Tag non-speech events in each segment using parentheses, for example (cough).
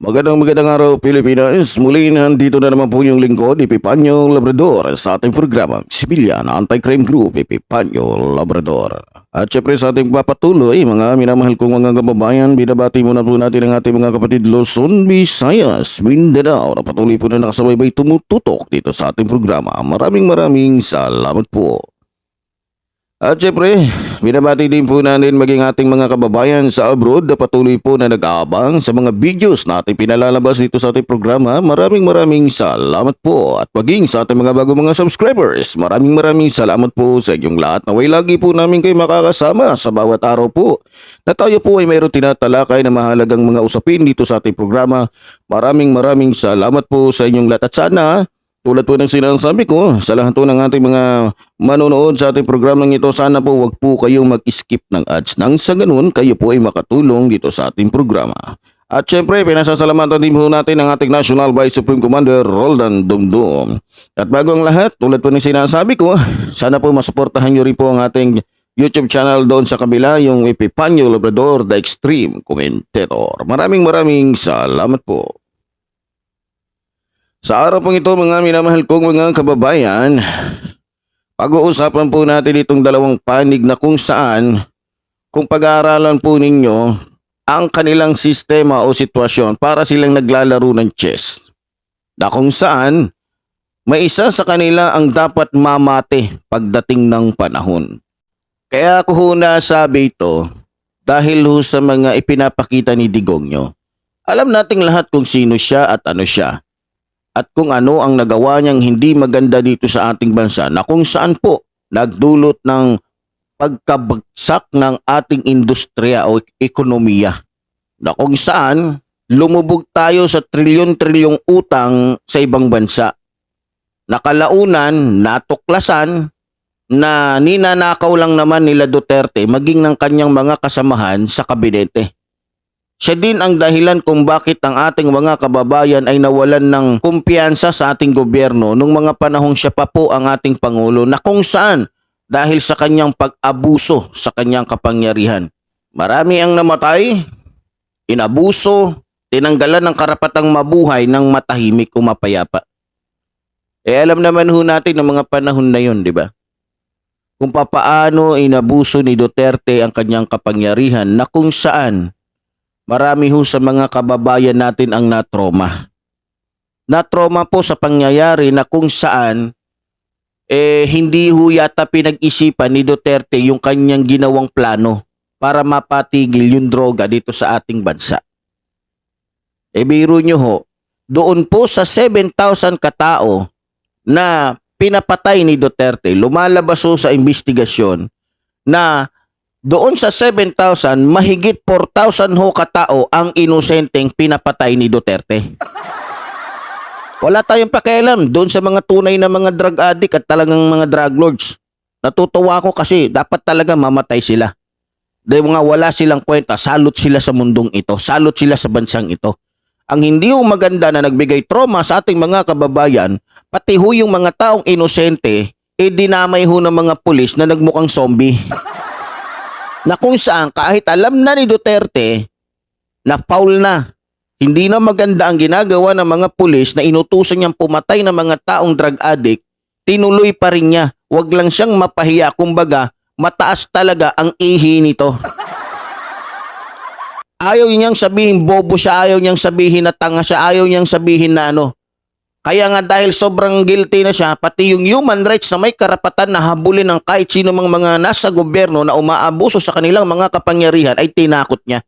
Magandang magandang araw Pilipinas. Muli nandito na naman po yung lingkod, Epipanyo Labrador sa ating programa, Sibilyan Anti-Crime Group, Epipanyo Labrador. At syempre sa ating papatuloy, mga minamahal kong mga kababayan, binabati muna po natin ang ating mga kapatid Luzon, Visayas, Mindanao na patuloy po na nakasabay tumututok dito sa ating programa. Maraming maraming salamat po. At syempre, binabati din po natin maging ating mga kababayan sa abroad na patuloy po na nag-aabang sa mga videos na ating pinalalabas dito sa ating programa. Maraming maraming salamat po. At maging sa ating mga bago mga subscribers, maraming maraming salamat po sa inyong lahat na way lagi po namin kayo makakasama sa bawat araw po. Na tayo po ay mayroon tinatalakay na mahalagang mga usapin dito sa ating programa. Maraming maraming salamat po sa inyong lahat at sana tulad po ng sinasabi ko, sa lahat po ng ating mga manonood sa ating programang ito, sana po wag po kayong mag-skip ng ads nang sa ganun kayo po ay makatulong dito sa ating programa. At syempre, pinasasalamatan din po natin ang ating National Vice Supreme Commander Roldan Dumdum. At bago ang lahat, tulad po ng sinasabi ko, sana po masuportahan nyo rin po ang ating YouTube channel doon sa kabila, yung Epipanyo Labrador, The Extreme Commentator. Maraming maraming salamat po. Sa araw pong ito mga minamahal kong mga kababayan, pag-uusapan po natin itong dalawang panig na kung saan kung pag-aaralan po ninyo ang kanilang sistema o sitwasyon para silang naglalaro ng chess. Na kung saan may isa sa kanila ang dapat mamate pagdating ng panahon. Kaya ako ho nasabi ito dahil ho sa mga ipinapakita ni Digongyo. Alam nating lahat kung sino siya at ano siya at kung ano ang nagawa niyang hindi maganda dito sa ating bansa na kung saan po nagdulot ng pagkabagsak ng ating industriya o ekonomiya na kung saan lumubog tayo sa trilyon-trilyong utang sa ibang bansa. Nakalaunan, natuklasan na ninanakaw lang naman nila Duterte maging ng kanyang mga kasamahan sa kabinete. Siya din ang dahilan kung bakit ang ating mga kababayan ay nawalan ng kumpiyansa sa ating gobyerno nung mga panahong siya pa po ang ating Pangulo na kung saan dahil sa kanyang pag-abuso sa kanyang kapangyarihan. Marami ang namatay, inabuso, tinanggalan ng karapatang mabuhay ng matahimik o mapayapa. Eh alam naman ho natin ng mga panahon na yun, di ba? Kung papaano inabuso ni Duterte ang kanyang kapangyarihan na kung saan marami ho sa mga kababayan natin ang natroma. Natroma po sa pangyayari na kung saan eh hindi ho yata pinag-isipan ni Duterte yung kanyang ginawang plano para mapatigil yung droga dito sa ating bansa. E biro nyo ho, doon po sa 7,000 katao na pinapatay ni Duterte, lumalabas ho sa investigasyon na doon sa 7,000, mahigit 4,000 ho katao ang inosenteng pinapatay ni Duterte. Wala tayong pakialam doon sa mga tunay na mga drug addict at talagang mga drug lords. Natutuwa ako kasi dapat talaga mamatay sila. Dahil mga wala silang kwenta, salot sila sa mundong ito, salot sila sa bansang ito. Ang hindi ho maganda na nagbigay trauma sa ating mga kababayan, pati ho yung mga taong inosente, e dinamay ho ng mga pulis na nagmukhang zombie na kung saan kahit alam na ni Duterte na foul na, hindi na maganda ang ginagawa ng mga pulis na inutusan niyang pumatay ng mga taong drug addict, tinuloy pa rin niya. Huwag lang siyang mapahiya, kumbaga, mataas talaga ang ihi nito. Ayaw niyang sabihin bobo siya, ayaw niyang sabihin na tanga siya, ayaw niyang sabihin na ano. Kaya nga dahil sobrang guilty na siya, pati yung human rights na may karapatan na habulin ng kahit sino mang mga nasa gobyerno na umaabuso sa kanilang mga kapangyarihan ay tinakot niya.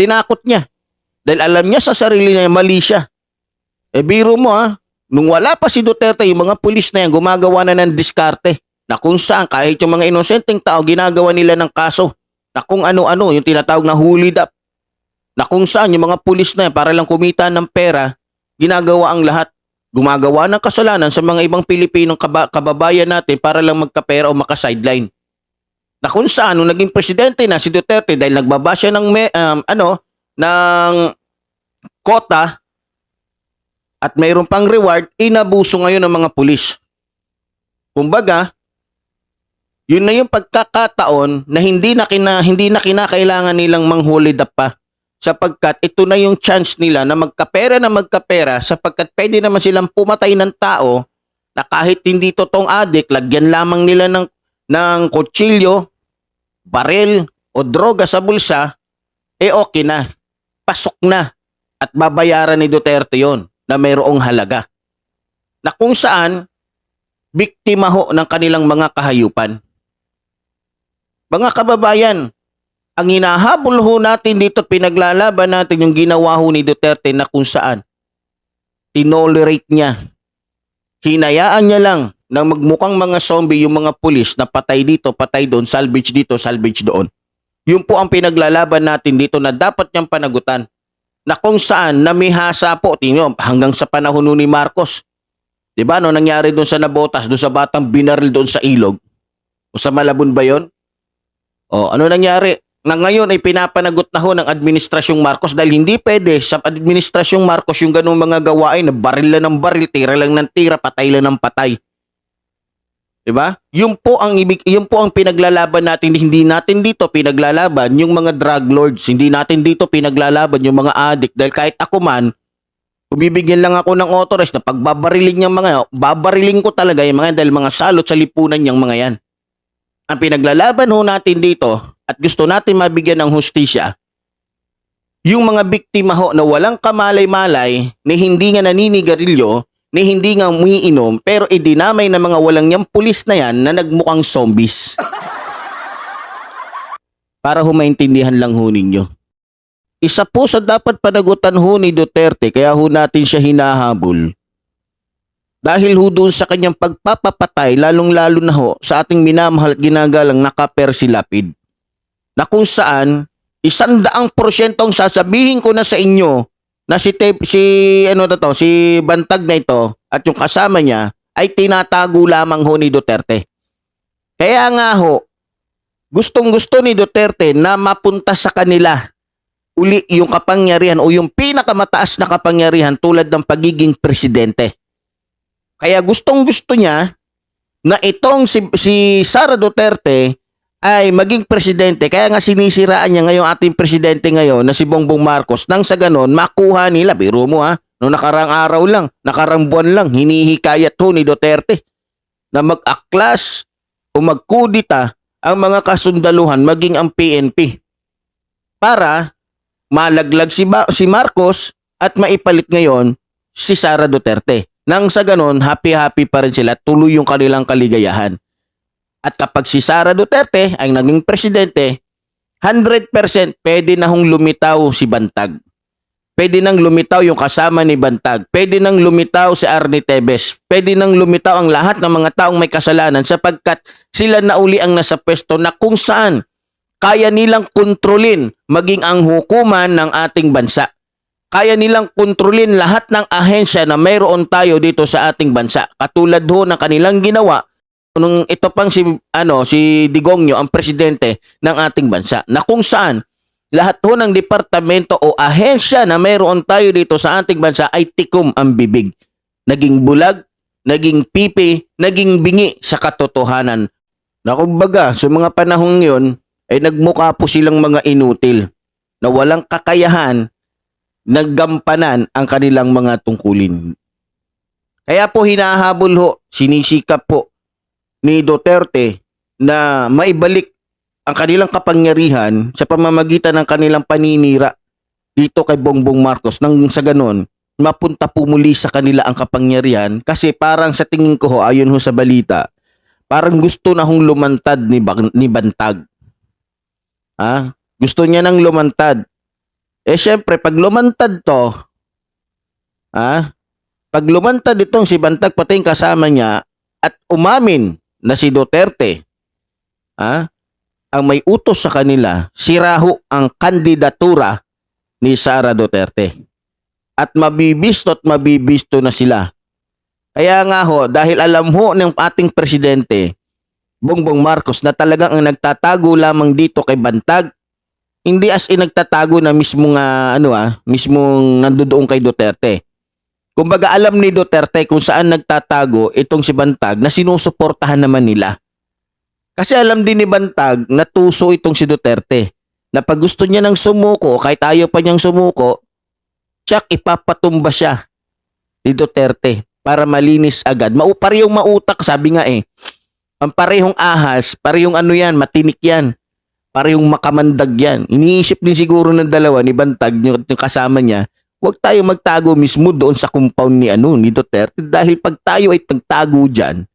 Tinakot niya. Dahil alam niya sa sarili niya mali siya. E biro mo ha, nung wala pa si Duterte, yung mga pulis na yan gumagawa na ng diskarte na kung saan kahit yung mga inosenteng tao ginagawa nila ng kaso na kung ano-ano, yung tinatawag na hulid up na kung saan yung mga pulis na yan para lang kumita ng pera, ginagawa ang lahat gumagawa ng kasalanan sa mga ibang Pilipinong kaba- kababayan natin para lang magkapera o maka-sideline. na kung saan nung naging presidente na si Duterte dahil nagbaba siya ng me- um, ano ng kota at mayroon pang reward, inabuso ngayon ng mga pulis. Kumbaga, yun na yung pagkakataon na hindi na, kina, hindi na kinakailangan nilang manghuli pa sapagkat ito na yung chance nila na magkapera na magkapera sapagkat pwede naman silang pumatay ng tao na kahit hindi totoong adik, lagyan lamang nila ng, ng kutsilyo, baril o droga sa bulsa, eh okay na. Pasok na. At babayaran ni Duterte yon na mayroong halaga. Na kung saan, biktima ho ng kanilang mga kahayupan. Mga kababayan, ang hinahabol ho natin dito, pinaglalaban natin yung ginawa ho ni Duterte na kung saan tinolerate niya. Hinayaan niya lang na magmukhang mga zombie yung mga pulis na patay dito, patay doon, salvage dito, salvage doon. Yun po ang pinaglalaban natin dito na dapat niyang panagutan. Na kung saan namihasa po, tingnan hanggang sa panahon ni Marcos. 'Di ba no nangyari doon sa Nabotas, doon sa batang binaril doon sa ilog? O sa Malabon ba 'yon? O ano nangyari? Na ngayon ay pinapanagot na ho ng administrasyong Marcos dahil hindi pwede sa administrasyong Marcos yung ganung mga gawain na baril lang ng baril, tira lang ng tira, patay lang ng patay. 'Di ba? Yun po ang ibig, yun po ang pinaglalaban natin, hindi natin dito pinaglalaban yung mga drug lords, hindi natin dito pinaglalaban yung mga addict dahil kahit ako man Bumibigyan lang ako ng authorized na pagbabariling niyang mga babariling ko talaga yung mga dahil mga salot sa lipunan niyang mga yan. Ang pinaglalaban ho natin dito at gusto natin mabigyan ng hustisya, yung mga biktima ho na walang kamalay-malay, ni hindi nga naninigarilyo, ni hindi nga umiinom, pero idinamay ng mga walang niyang pulis na yan na nagmukhang zombies. Para ho maintindihan lang ho ninyo. Isa po sa dapat panagutan ho ni Duterte kaya ho natin siya hinahabol. Dahil ho doon sa kanyang pagpapapatay lalong-lalo na ho sa ating minamahal at ginagalang nakaper si Lapid. Na kung saan isandaang porsyentong sasabihin ko na sa inyo na si, Tep, si ano na to, si Bantag na ito at yung kasama niya ay tinatago lamang ho ni Duterte. Kaya nga ho, gustong gusto ni Duterte na mapunta sa kanila uli yung kapangyarihan o yung pinakamataas na kapangyarihan tulad ng pagiging presidente. Kaya gustong gusto niya na itong si, si Sara Duterte ay maging presidente. Kaya nga sinisiraan niya ngayon ating presidente ngayon na si Bongbong Marcos nang sa ganon makuha nila, biro mo ha, no nakarang araw lang, nakarang buwan lang, hinihikayat ho ni Duterte na mag-aklas o magkudita ang mga kasundaluhan maging ang PNP para malaglag si, ba- si Marcos at maipalit ngayon si Sara Duterte. Nang sa ganon, happy-happy pa rin sila, tuloy yung kanilang kaligayahan. At kapag si Sara Duterte ay naging presidente, 100% pwede na hong lumitaw si Bantag. Pwede nang lumitaw yung kasama ni Bantag. Pwede nang lumitaw si Arnie Tebes. Pwede nang lumitaw ang lahat ng mga taong may kasalanan sapagkat sila na uli ang nasa pwesto na kung saan kaya nilang kontrolin maging ang hukuman ng ating bansa. Kaya nilang kontrolin lahat ng ahensya na mayroon tayo dito sa ating bansa. Katulad ho ng kanilang ginawa nung ito pang si ano si Digongyo ang presidente ng ating bansa na kung saan lahat ho ng departamento o ahensya na mayroon tayo dito sa ating bansa ay tikom ang bibig. Naging bulag, naging pipi, naging bingi sa katotohanan. Na kumbaga, sa mga panahong yon ay nagmukha po silang mga inutil na walang kakayahan naggampanan ang kanilang mga tungkulin. Kaya po hinahabol ho, sinisikap po ni Duterte na maibalik ang kanilang kapangyarihan sa pamamagitan ng kanilang paninira dito kay Bongbong Marcos nang sa ganon mapunta po muli sa kanila ang kapangyarihan kasi parang sa tingin ko ho ayon ho sa balita parang gusto na hong lumantad ni, ni Bantag Ha? Gusto niya nang lumantad. Eh syempre, pag lumantad to, ha? Pag lumantad itong si Bantag pati yung kasama niya at umamin na si Duterte, ha? Ang may utos sa kanila, siraho ang kandidatura ni Sara Duterte. At mabibisto at mabibisto na sila. Kaya nga ho, dahil alam ho ng ating presidente Bongbong Marcos na talagang ang nagtatago lamang dito kay Bantag. Hindi as in nagtatago na mismo nga ano ah, mismong nandoon kay Duterte. Kumbaga alam ni Duterte kung saan nagtatago itong si Bantag na sinusuportahan naman nila. Kasi alam din ni Bantag na tuso itong si Duterte. Na pag gusto niya ng sumuko, kahit ayaw pa niyang sumuko, tsak ipapatumba siya ni Duterte para malinis agad. Mau parehong mautak, sabi nga eh. Ang parehong ahas, parehong ano yan, matinik yan. Parehong makamandag yan. Iniisip din siguro ng dalawa ni Bantag, yung, yung kasama niya, huwag tayo magtago mismo doon sa compound ni ano ni Duterte dahil pag tayo ay tagtago diyan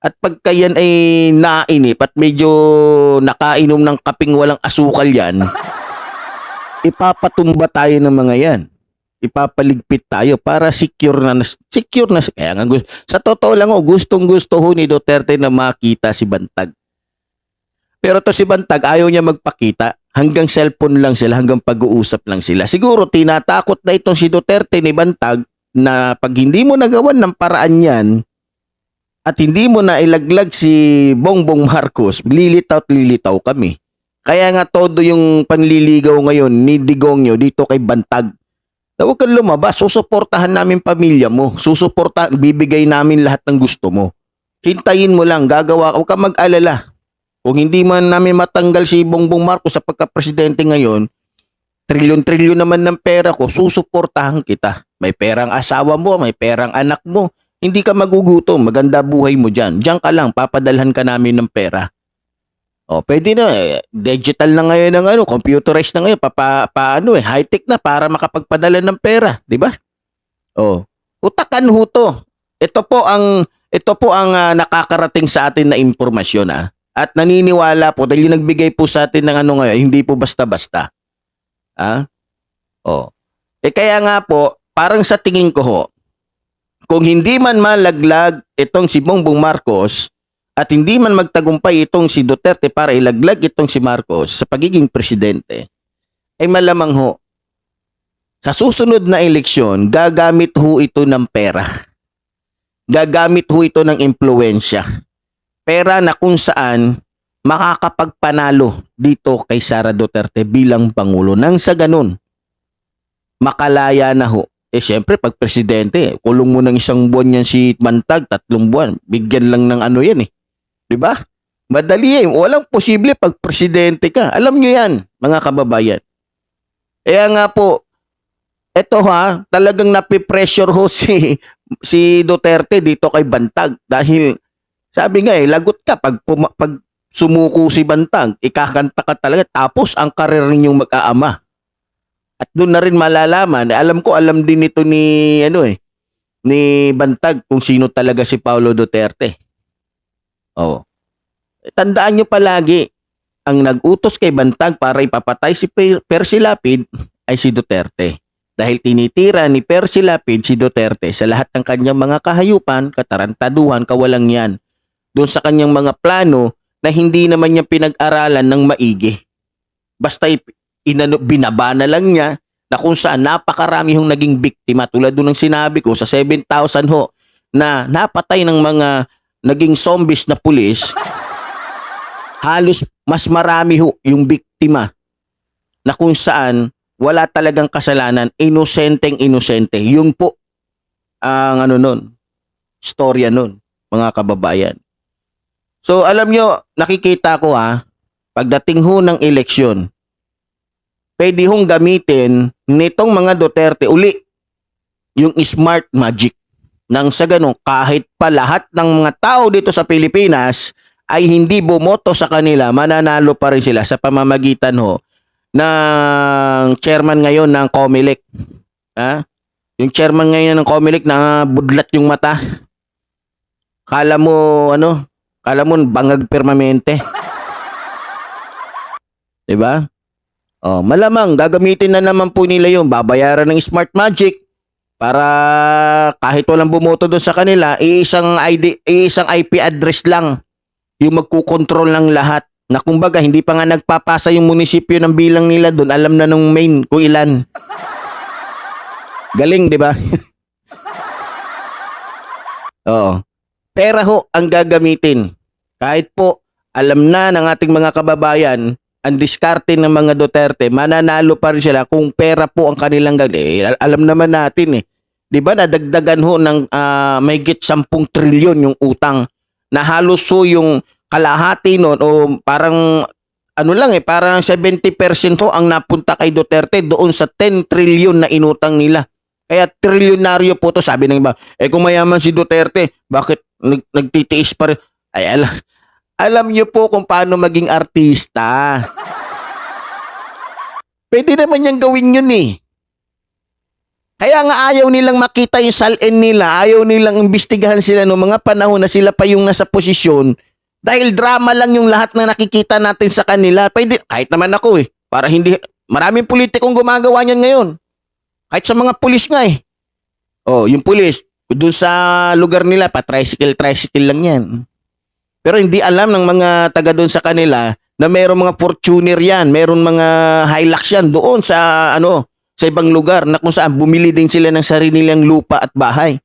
at pagka yan ay nainip at medyo nakainom ng kaping walang asukal yan, ipapatumba tayo ng mga yan. Ipapaligpit tayo para secure na, secure na. Kaya nga, sa totoo lang, oh, gustong gusto ho ni Duterte na makita si Bantag. Pero to si Bantag, ayaw niya magpakita. Hanggang cellphone lang sila, hanggang pag-uusap lang sila. Siguro tinatakot na itong si Duterte ni Bantag na pag hindi mo nagawan ng paraan yan, at hindi mo na ilaglag si Bongbong Marcos, lilitaw at lilitaw kami. Kaya nga todo yung panliligaw ngayon ni Digongyo dito kay Bantag. Na huwag kang lumabas, susuportahan namin pamilya mo. Susuportahan, bibigay namin lahat ng gusto mo. Hintayin mo lang, gagawa, huwag kang mag-alala. Kung hindi man namin matanggal si Bongbong Marcos sa pagka-presidente ngayon, trilyon-trilyon naman ng pera ko, susuportahan kita. May perang asawa mo, may perang anak mo. Hindi ka magugutom, maganda buhay mo dyan. Diyan ka lang, papadalhan ka namin ng pera. O, pwede na, eh, digital na ngayon ng ano, computerized na ngayon, pa, pa, pa ano eh, high-tech na para makapagpadala ng pera, di ba? O, utakan ho to. Ito po ang, ito po ang ah, nakakarating sa atin na impormasyon ah. At naniniwala po, dahil yung nagbigay po sa atin ng ano ngayon, hindi po basta-basta. Ah? O. Eh kaya nga po, parang sa tingin ko ho, kung hindi man malaglag itong si Bongbong Marcos at hindi man magtagumpay itong si Duterte para ilaglag itong si Marcos sa pagiging presidente, ay malamang ho, sa susunod na eleksyon, gagamit ho ito ng pera. Gagamit ho ito ng impluensya. Pera na kung saan makakapagpanalo dito kay Sara Duterte bilang Pangulo. Nang sa ganun, makalaya na ho eh syempre pag presidente, kulong mo ng isang buwan yan si Mantag, tatlong buwan. Bigyan lang ng ano yan eh. 'Di ba? Madali eh. Walang posible pag presidente ka. Alam nyo yan, mga kababayan. Kaya nga po, eto ha, talagang napipressure ho (laughs) si, si Duterte dito kay Bantag. Dahil sabi nga eh, lagot ka pag, puma- pag sumuko si Bantag, ikakanta ka talaga. Tapos ang karir ninyong mag-aama. At doon na rin malalaman, eh, alam ko alam din ito ni ano eh ni Bantag kung sino talaga si Paulo Duterte. Oh. Tandaan nyo palagi, ang nag-utos kay Bantag para ipapatay si Per- Percy Lapid ay si Duterte. Dahil tinitira ni Percy Lapid si Duterte sa lahat ng kanyang mga kahayupan, katarantaduhan, kawalang yan. Doon sa kanyang mga plano na hindi naman niya pinag-aralan ng maigi. Basta inano, binaba na lang niya na kung saan napakarami hong naging biktima. Tulad doon ng sinabi ko sa 7,000 ho na napatay ng mga naging zombies na pulis halos mas marami ho yung biktima na kung saan wala talagang kasalanan. Inosenteng inosente. Yun po ang ano nun storya nun mga kababayan so alam nyo nakikita ko ha pagdating ho ng eleksyon pwede hong gamitin nitong mga Duterte uli yung smart magic. Nang sa ganun, kahit pa lahat ng mga tao dito sa Pilipinas ay hindi bumoto sa kanila, mananalo pa rin sila sa pamamagitan ho ng chairman ngayon ng Comelec. Ha? Yung chairman ngayon ng Comelec na budlat yung mata. Kala mo ano? Kala mo bangag permanente. 'Di ba? Oh, malamang gagamitin na naman po nila yung babayaran ng Smart Magic para kahit walang bumoto doon sa kanila, iisang ID, iisang IP address lang yung magkukontrol ng lahat. Na kumbaga, hindi pa nga nagpapasa yung munisipyo ng bilang nila doon. Alam na nung main kung ilan. Galing, di ba? (laughs) Oo. Pera ho ang gagamitin. Kahit po alam na ng ating mga kababayan, ang diskarte ng mga Duterte, mananalo pa rin sila kung pera po ang kanilang gag- eh, al- alam naman natin eh. 'Di ba nadagdagan ho ng ah, mahigit 10 trilyon yung utang na halos ho yung kalahati noon o parang ano lang eh, parang 70% ho ang napunta kay Duterte doon sa 10 trilyon na inutang nila. Kaya trilyonaryo po to sabi ng iba. Eh kung mayaman si Duterte, bakit nag, nagtitiis pa rin? Ay alam, alam niyo po kung paano maging artista. Pwede naman niyang gawin yun eh. Kaya nga ayaw nilang makita yung salin nila, ayaw nilang imbestigahan sila no mga panahon na sila pa yung nasa posisyon dahil drama lang yung lahat na nakikita natin sa kanila. Pwede, kahit naman ako eh, para hindi, maraming politikong gumagawa niyan ngayon. Kahit sa mga pulis nga eh. Oh, yung pulis, doon sa lugar nila, pa tricycle, lang yan. Pero hindi alam ng mga taga doon sa kanila na mayroong mga Fortuner yan, mayroong mga Hilux yan doon sa ano, sa ibang lugar na kung saan bumili din sila ng sarili nilang lupa at bahay.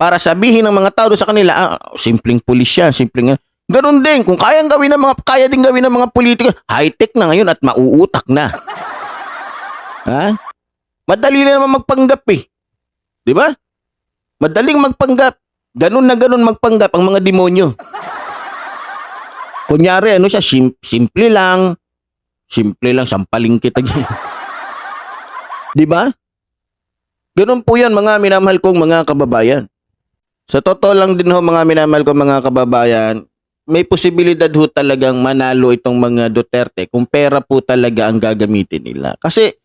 Para sabihin ng mga tao doon sa kanila, ah, simpleng pulis yan, simpleng Ganun din, kung kayang gawin ng mga kaya din gawin ng mga politika, high-tech na ngayon at mauutak na. Ha? Madali na naman magpanggap eh. 'Di ba? Madaling magpanggap. Ganun na ganun magpanggap ang mga demonyo. Kunyari, ano siya, sim- simple lang. Simple lang, sampaling kita (laughs) dyan. Di ba? Ganun po yan, mga minamahal kong mga kababayan. Sa totoo lang din ho, mga minamahal kong mga kababayan, may posibilidad ho talagang manalo itong mga Duterte kung pera po talaga ang gagamitin nila. Kasi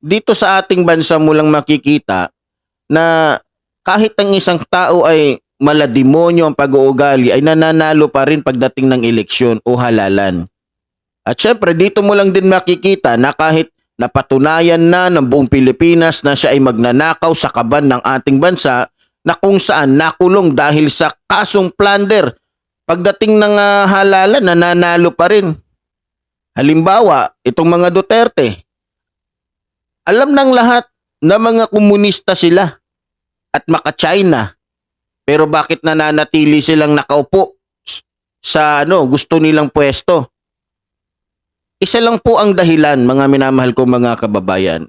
dito sa ating bansa mo lang makikita na kahit ang isang tao ay malademonyo ang pag-uugali ay nananalo pa rin pagdating ng eleksyon o halalan. At syempre dito mo lang din makikita na kahit napatunayan na ng buong Pilipinas na siya ay magnanakaw sa kaban ng ating bansa na kung saan nakulong dahil sa kasong plunder. Pagdating ng ah, halalan, nananalo pa rin. Halimbawa, itong mga Duterte, alam ng lahat na mga komunista sila at maka-China. Pero bakit nananatili silang nakaupo sa ano, gusto nilang pwesto? Isa lang po ang dahilan, mga minamahal ko mga kababayan.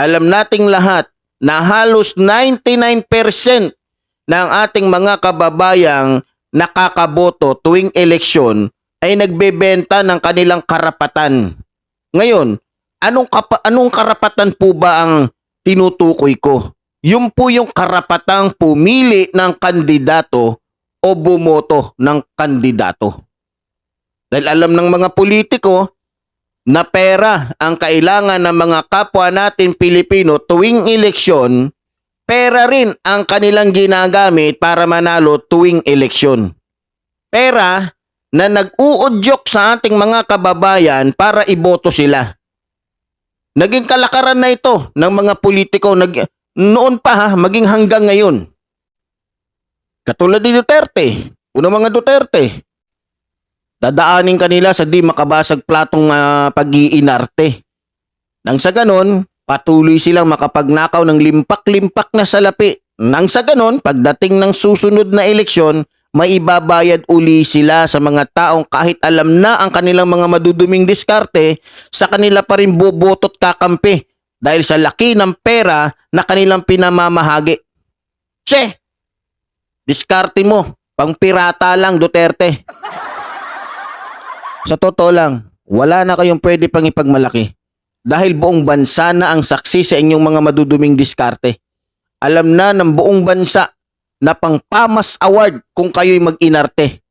Alam nating lahat na halos 99% ng ating mga kababayang nakakaboto tuwing eleksyon ay nagbebenta ng kanilang karapatan. Ngayon, anong, kapa- anong karapatan po ba ang tinutukoy ko? Yung po yung karapatang pumili ng kandidato o bumoto ng kandidato. Dahil alam ng mga politiko na pera ang kailangan ng mga kapwa natin Pilipino tuwing eleksyon, pera rin ang kanilang ginagamit para manalo tuwing eleksyon. Pera na nag-uudyok sa ating mga kababayan para iboto sila. Naging kalakaran na ito ng mga politiko nag noon pa ha, maging hanggang ngayon. Katulad ni Duterte, unang mga Duterte, dadaanin kanila sa di makabasag platong ah, pag-iinarte. Nang sa ganon, patuloy silang makapagnakaw ng limpak-limpak na salapi. Nang sa ganon, pagdating ng susunod na eleksyon, may ibabayad uli sila sa mga taong kahit alam na ang kanilang mga maduduming diskarte, sa kanila pa rin boboto't kakampi dahil sa laki ng pera na kanilang pinamamahagi. Che! Diskarte mo, pang pirata lang Duterte. Sa totoo lang, wala na kayong pwede pang ipagmalaki. Dahil buong bansa na ang saksi sa inyong mga maduduming diskarte. Alam na ng buong bansa na pang Pamas Award kung kayo'y mag-inarte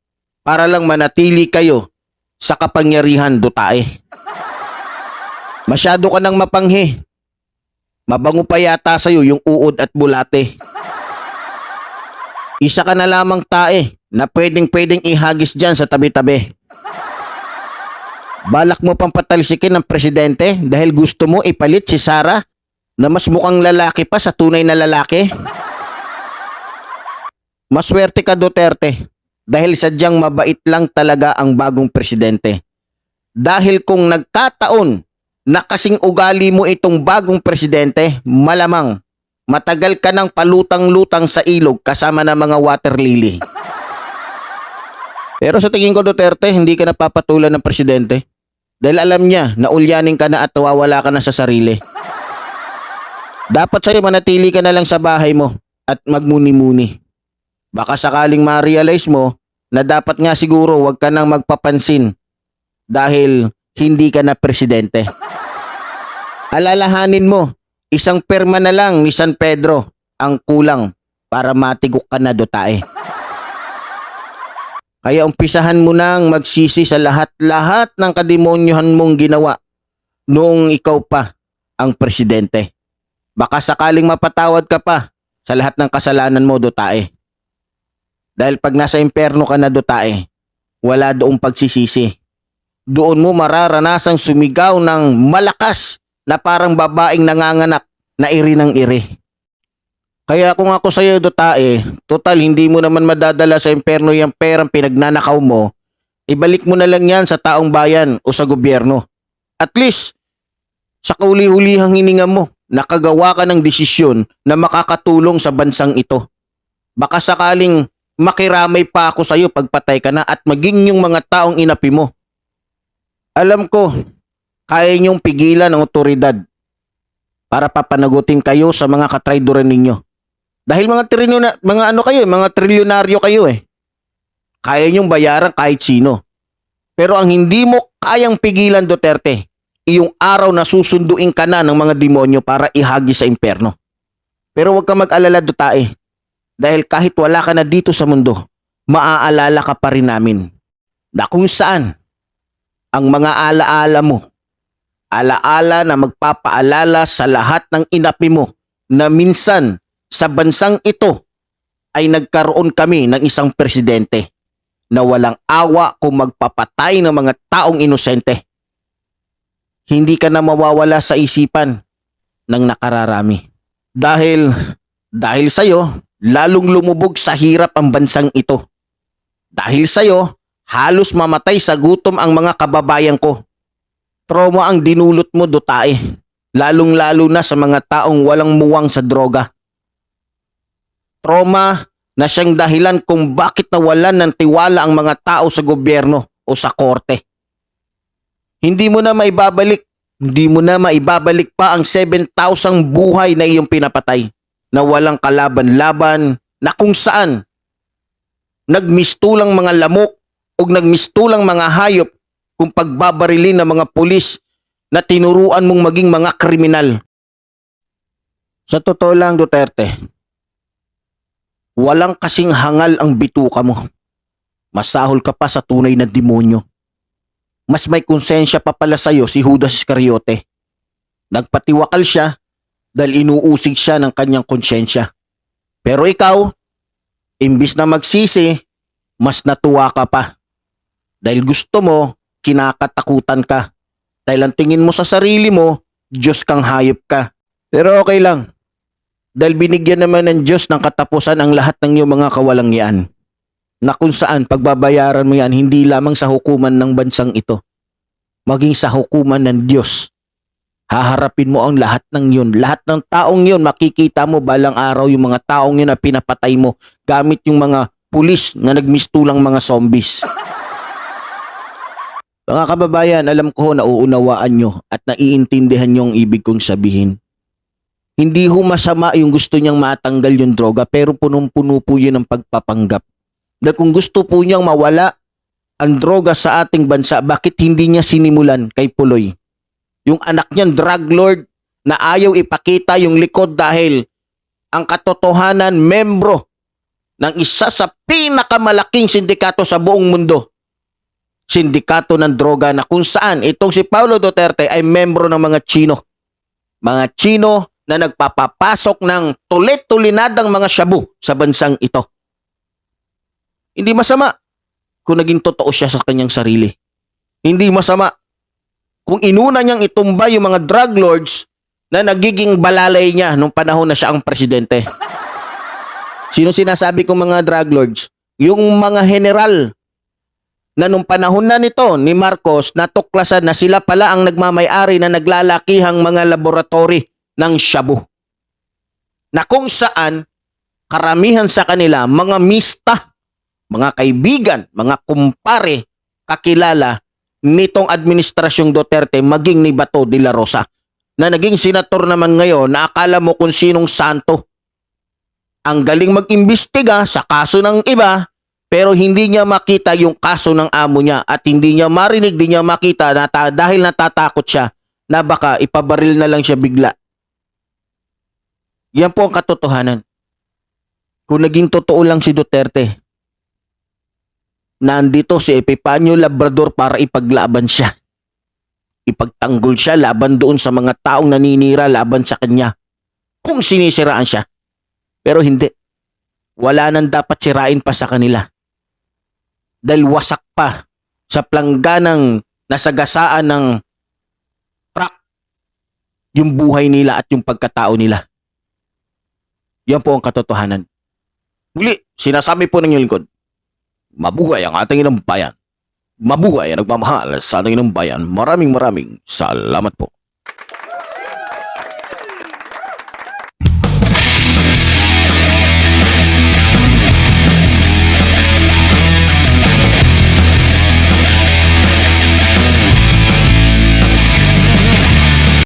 para lang manatili kayo sa kapangyarihan dutae. Masyado ka nang mapanghi. Mabango pa yata sa'yo yung uod at bulate. Isa ka na lamang tae na pwedeng pwedeng ihagis dyan sa tabi-tabi. Balak mo pang patalsikin ng presidente dahil gusto mo ipalit si Sara na mas mukhang lalaki pa sa tunay na lalaki? Maswerte ka Duterte dahil sadyang mabait lang talaga ang bagong presidente. Dahil kung nagkataon na kasing ugali mo itong bagong presidente, malamang matagal ka ng palutang-lutang sa ilog kasama ng mga water lily. Pero sa tingin ko Duterte, hindi ka napapatulan ng presidente. Dahil alam niya na ulyanin ka na at nawawala ka na sa sarili. Dapat sa'yo manatili ka na lang sa bahay mo at magmuni-muni. Baka sakaling ma-realize mo na dapat nga siguro wag ka nang magpapansin dahil hindi ka na presidente. Alalahanin mo, isang perma na lang ni San Pedro ang kulang para matigok ka na dotae. Kaya umpisahan mo nang magsisi sa lahat-lahat ng kademonyohan mong ginawa noong ikaw pa ang presidente. Baka sakaling mapatawad ka pa sa lahat ng kasalanan mo, dotae. Dahil pag nasa imperno ka na, dotae, wala doong pagsisisi. Doon mo mararanasang sumigaw ng malakas na parang babaeng nanganganak na iri ng iri. Kaya kung ako sa'yo, Dotae, total hindi mo naman madadala sa imperno yung perang pinagnanakaw mo, ibalik mo na lang yan sa taong bayan o sa gobyerno. At least, sa kauli-ulihang hininga mo, nakagawa ka ng desisyon na makakatulong sa bansang ito. Baka sakaling makiramay pa ako sa'yo pagpatay ka na at maging yung mga taong inapi mo. Alam ko, kaya niyong pigilan ng otoridad para papanagutin kayo sa mga katraydoran ninyo. Dahil mga trilyona, mga ano kayo, eh, mga trilyonaryo kayo eh. Kaya niyong bayaran kahit sino. Pero ang hindi mo kayang pigilan Duterte, iyong araw na susunduin ka na ng mga demonyo para ihagi sa imperno. Pero huwag ka mag-alala Dutae. Dahil kahit wala ka na dito sa mundo, maaalala ka pa rin namin. Na kung saan, ang mga alaala mo, alaala na magpapaalala sa lahat ng inapi mo na minsan sa bansang ito ay nagkaroon kami ng isang presidente na walang awa kung magpapatay ng mga taong inosente. Hindi ka na mawawala sa isipan ng nakararami. Dahil, dahil sa'yo, lalong lumubog sa hirap ang bansang ito. Dahil sa'yo, halos mamatay sa gutom ang mga kababayan ko. Trauma ang dinulot mo, Dutae. Lalong-lalo na sa mga taong walang muwang sa droga trauma na siyang dahilan kung bakit nawalan ng tiwala ang mga tao sa gobyerno o sa korte. Hindi mo na maibabalik, hindi mo na maibabalik pa ang 7,000 buhay na iyong pinapatay na walang kalaban-laban na kung saan nagmistulang mga lamok o nagmistulang mga hayop kung pagbabarilin ng mga pulis na tinuruan mong maging mga kriminal. Sa totoo lang, Duterte, Walang kasing hangal ang bituka mo. Masahol ka pa sa tunay na demonyo. Mas may konsensya pa pala sa'yo si Judas Iscariote. Nagpatiwakal siya dahil inuusig siya ng kanyang konsensya. Pero ikaw, imbis na magsisi, mas natuwa ka pa. Dahil gusto mo, kinakatakutan ka. Dahil ang tingin mo sa sarili mo, Diyos kang hayop ka. Pero okay lang, dahil binigyan naman ng Diyos ng katapusan ang lahat ng iyong mga kawalangian. Na kung saan pagbabayaran mo yan hindi lamang sa hukuman ng bansang ito, maging sa hukuman ng Diyos. Haharapin mo ang lahat ng yun. Lahat ng taong yun, makikita mo balang araw yung mga taong yun na pinapatay mo gamit yung mga pulis na nagmistulang mga zombies. (laughs) Mga kababayan, alam ko nauunawaan nyo at naiintindihan nyo ang ibig kong sabihin. Hindi ho masama yung gusto niyang matanggal yung droga pero punong-puno po yun ng pagpapanggap. Na kung gusto po niyang mawala ang droga sa ating bansa, bakit hindi niya sinimulan kay Puloy? Yung anak niyang drug lord na ayaw ipakita yung likod dahil ang katotohanan membro ng isa sa pinakamalaking sindikato sa buong mundo. Sindikato ng droga na kung saan itong si Paulo Duterte ay membro ng mga Chino. Mga Chino na nagpapapasok ng tulit-tulinadang mga shabu sa bansang ito. Hindi masama kung naging totoo siya sa kanyang sarili. Hindi masama kung inuna niyang itumba yung mga drug lords na nagiging balalay niya nung panahon na siya ang presidente. Sino sinasabi kong mga drug lords? Yung mga general na nung panahon na nito ni Marcos natuklasan na sila pala ang nagmamay-ari na naglalakihang mga laboratory ng shabu. Na kung saan karamihan sa kanila mga mista mga kaibigan, mga kumpare, kakilala nitong administrasyong Duterte maging ni Bato de la Rosa na naging senator naman ngayon na akala mo kung sinong santo. Ang galing mag-imbestiga sa kaso ng iba pero hindi niya makita yung kaso ng amo niya at hindi niya marinig, di niya makita na ta- dahil natatakot siya na baka ipabaril na lang siya bigla. Yan po ang katotohanan. Kung naging totoo lang si Duterte, nandito si Epipanyo Labrador para ipaglaban siya. Ipagtanggol siya laban doon sa mga taong naninira laban sa kanya. Kung sinisiraan siya. Pero hindi. Wala nang dapat sirain pa sa kanila. Dahil wasak pa sa plangganang nasagasaan ng crack yung buhay nila at yung pagkatao nila. Yan po ang katotohanan. Muli, sinasabi po ng inyong lingkod, mabuhay ang ating inang bayan. Mabuhay ang nagmamahal sa ating inang bayan. Maraming maraming salamat po.